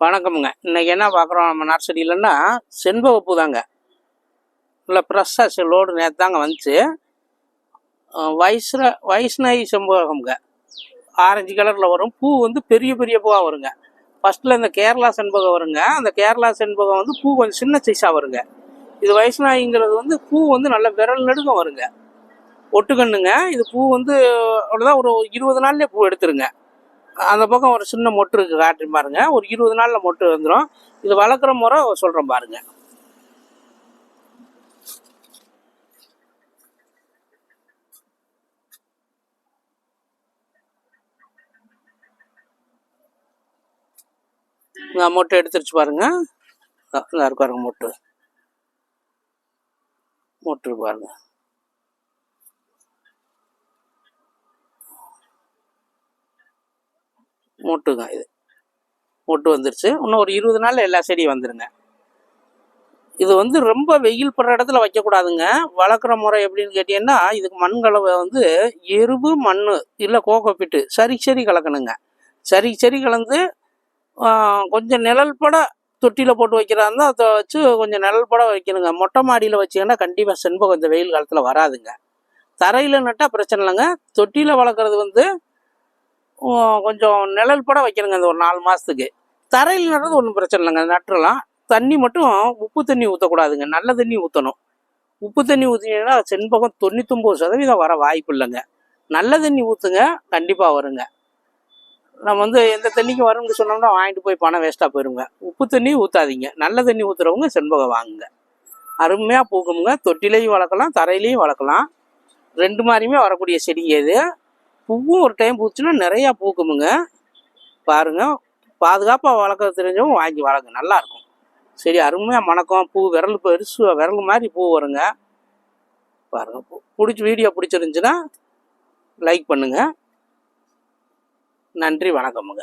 வணக்கமுங்க. இன்னைக்கு என்ன பார்க்குறோம் நம்ம நர்சரியிலன்னா செண்பகப்பூ தாங்க இல்லை ஃப்ரெஷ்ஷாக லோடு நேற்று தாங்க வந்துச்சு. வயசுல வைஷ்ணவி செண்பகம்ங்க ஆரஞ்சு கலரில் வரும். பூ வந்து பெரிய பெரிய பூவாக வருங்க. ஃபஸ்ட்டில் இந்த கேரளா செண்பகம் வருங்க. அந்த கேரளா செண்பகம் வந்து பூ கொஞ்சம் சின்ன சைஸாக வருங்க. இது வைஷ்ணாயிங்கிறது வந்து பூ வந்து நல்ல விரல் நடுக்கம் வருங்க. ஒட்டுக்கண்ணுங்க. இது பூ வந்து அவ்வளோதான் ஒரு இருபது நாள்லேயே பூ எடுத்துருங்க. அந்த பக்கம் ஒரு சின்ன மொட்டு இருக்குது காட்டு பாருங்க. ஒரு இருபது நாளில் மொட்டு வந்துடும் இது வளர்க்குற முறை சொல்கிறேன் பாருங்க. நான் மொட்டை எடுத்துருச்சு பாருங்க. இங்க இருக்கு பாருங்க மொட்டு. மொட்டு பாருங்க. மொட்டுங்க இது. மொட்டு வந்துருச்சு. இன்னும் ஒரு இருபது நாளில் எல்லா செடியும் வந்துடுங்க இது வந்து ரொம்ப வெயில் படுற இடத்துல வைக்கக்கூடாதுங்க. வளர்க்குற முறை எப்படின்னு கேட்டீங்கன்னா இதுக்கு மண் கலவை வந்து எருவு மண் இல்லை கோகோப்பிட்டு சரி சரி கலக்கணுங்க. சரி சரி கலந்து கொஞ்சம் நிழல் பட தொட்டியில் போட்டு வைக்கிறதா இருந்தால் அதை வச்சு கொஞ்சம் நிழல் பட வைக்கணுங்க. மொட்டை மாடியில் வச்சிங்கன்னா கண்டிப்பாக செண்பகம் இந்த வெயில் காலத்தில் வராதுங்க. தரையில் நட்டால் பிரச்சனை இல்லைங்க. தொட்டியில் வளர்க்குறது வந்து கொஞ்சம் நிழல் பட வைக்கணுங்க அந்த ஒரு நாலு மாதத்துக்கு தரையில் நடுறது ஒன்றும் பிரச்சனை இல்லைங்க நட்டுறலாம். தண்ணி மட்டும் உப்பு தண்ணி ஊற்றக்கூடாதுங்க நல்ல தண்ணி ஊற்றணும் உப்பு தண்ணி ஊற்றினீங்கன்னா செண்பகம் தொண்ணூத்தொம்பது சதவீதம் வர வாய்ப்பு இல்லைங்க. நல்ல தண்ணி ஊற்றுங்க கண்டிப்பாக வருங்க. நம்ம வந்து எந்த தண்ணிக்கு வரும்னு சொன்னோம்னா வாங்கிட்டு போய் பணம் வேஸ்ட்டாக போயிருங்க. உப்பு தண்ணி ஊற்றாதீங்க நல்ல தண்ணி ஊற்றுறவங்க செண்பகம் வாங்குங்க. அருமையாக பூக்குமுங்க தொட்டிலையும் வளர்க்கலாம் தரையிலையும் வளர்க்கலாம். ரெண்டு மாதிரியுமே வரக்கூடிய செடி இது. பூவும் ஒரு டைம் பூச்சுன்னா நிறையா பூக்குமுங்க பாருங்க பாதுகாப்பாக வளர்க்க தெரிஞ்சவங்க வாங்கி வளர்க்க நல்லாயிருக்கும் சரி அருமையாக மணக்கம் பூ விரல் பெருசு விரல் மாதிரி பூ வருங்க. பாருங்கள் பூ. பிடிச்சி வீடியோ பிடிச்சிருந்துச்சுன்னா லைக் பண்ணுங்க. நன்றி வணக்கமுங்க